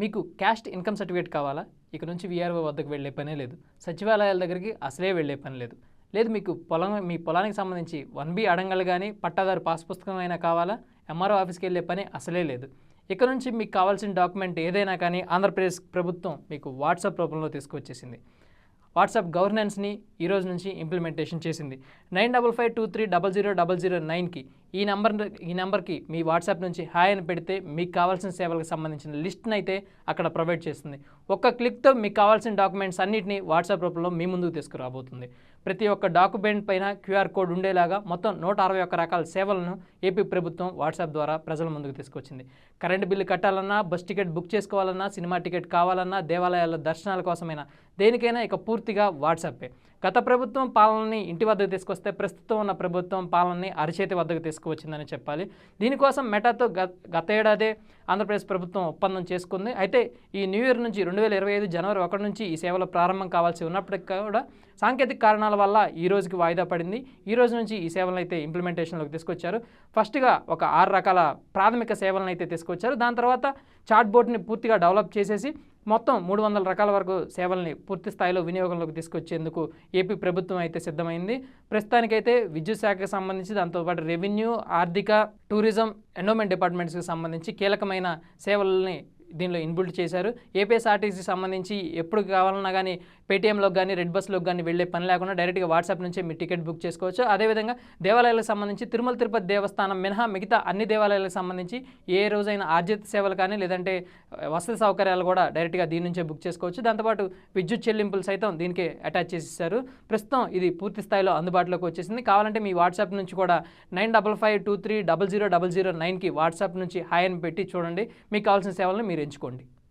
మీకు caste income certificate కావాలా? ఇక నుంచి వీఆర్ఓ వద్దకు వెళ్ళే పనే లేదు. సచివాలయాల దగ్గరికి అసలే వెళ్ళే పని లేదు. లేదు మీకు పొలం మీ పొలానికి సంబంధించి వన్ బి అడంగలు కానీ పట్టాదారు పాస్ పుస్తకం అయినా కావాలా? ఎంఆర్ఓ ఆఫీస్కి వెళ్ళే పని అసలే లేదు. ఇక నుంచి మీకు కావాల్సిన డాక్యుమెంట్ ఏదైనా కానీ ఆంధ్రప్రదేశ్ ప్రభుత్వం మీకు వాట్సాప్ రూపంలో తీసుకొచ్చేసింది వాట్సాప్ గవర్నెన్స్ని ఈ రోజు నుంచి ఇంప్లిమెంటేషన్ చేసింది. Nine double five two three double zero double zero నైన్కి ఈ నంబర్ ఈ నెంబర్కి మీ వాట్సాప్ నుంచి హాయ్ అని పెడితే మీకు కావాల్సిన సేవలకు సంబంధించిన లిస్ట్ని అయితే అక్కడ ప్రొవైడ్ చేస్తుంది. ఒక్క క్లిక్తో మీకు కావాల్సిన డాక్యుమెంట్స్ అన్నింటినీ వాట్సాప్ రూపంలో మీ ముందుకు తీసుకురాబోతుంది. ప్రతి ఒక్క డాక్యుమెంట్ పైన క్యూఆర్ కోడ్ ఉండేలాగా మొత్తం నూట అరవై ఒక్క రకాల సేవలను ఏపీ ప్రభుత్వం వాట్సాప్ ద్వారా ప్రజల ముందుకు తీసుకొచ్చింది. కరెంటు బిల్లు కట్టాలన్నా బస్ టికెట్ బుక్ చేసుకోవాలన్నా సినిమా టికెట్ కావాలన్నా దేవాలయాల దర్శనాల కోసమైనా దేనికైనా ఇక పూర్తిగా వాట్సాపే గత ప్రభుత్వం పాలనని ఇంటి వద్దకు తీసుకొస్తే ప్రస్తుతం ఉన్న ప్రభుత్వం పాలనని అరిచేతి వద్దకు తీసుకువచ్చిందని చెప్పాలి. దీనికోసం మెటాతో గత గత ఏడాదే ఆంధ్రప్రదేశ్ ప్రభుత్వం ఒప్పందం చేసుకుంది. అయితే ఈ న్యూ ఇయర్ నుంచి రెండు వేల ఇరవై ఐదు జనవరి ఒకటి నుంచి ఈ సేవలు ప్రారంభం కావాల్సి ఉన్నప్పటికీ కూడా సాంకేతిక కారణాల వల్ల ఈ రోజుకి వాయిదా పడింది. ఈ రోజు నుంచి ఈ సేవలను అయితే ఇంప్లిమెంటేషన్లోకి తీసుకొచ్చారు. ఫస్ట్గా ఒక ఆరు రకాల ప్రాథమిక సేవలను అయితే తీసుకొచ్చారు. దాని తర్వాత చాట్ బోర్డ్ని పూర్తిగా డెవలప్ చేసేసి మొత్తం మూడు వందల రకాల వరకు సేవల్ని పూర్తి స్థాయిలో వినియోగంలోకి తీసుకొచ్చేందుకు ఏపీ ప్రభుత్వం అయితే సిద్ధమైంది. ప్రస్తుతానికైతే విద్యుత్ శాఖకు సంబంధించి దాంతోపాటు రెవెన్యూ ఆర్థిక టూరిజం ఎండోమెంట్ డిపార్ట్మెంట్స్కి సంబంధించి కీలకమైన సేవల్ని దీనిలో ఇన్బుల్ట్ చేశారు. ఏపీఎస్ఆర్టీసీ సంబంధించి ఎప్పుడు కావాలన్నా కానీ పేటీఎంలోకి కానీ రెడ్ బస్లోకి కానీ వెళ్ళే పని లేకుండా డైరెక్ట్గా వాట్సాప్ నుంచే మీ టికెట్ బుక్ చేసుకోవచ్చు. అదేవిధంగా దేవాలయాలకు సంబంధించి తిరుమల తిరుపతి దేవస్థానం మినహా మిగతా అన్ని దేవాలయాలకు సంబంధించి ఏ రోజైనా ఆర్జిత సేవలు కానీ లేదంటే వసతి సౌకర్యాలు కూడా డైరెక్ట్గా దీని నుంచే బుక్ చేసుకోవచ్చు. దాంతోపాటు విద్యుత్ చెల్లింపులు సైతం దీనికి అటాచ్ చేసేసారు. ప్రస్తుతం ఇది పూర్తి స్థాయిలో అందుబాటులోకి వచ్చేసింది. కావాలంటే మీ వాట్సాప్ నుంచి కూడా nine double five two three double zero double zero నైన్కి వాట్సాప్ నుంచి హాయ్ అని పెట్టి చూడండి. మీకు కావాల్సిన సేవలను మీరు పెంచుకోండి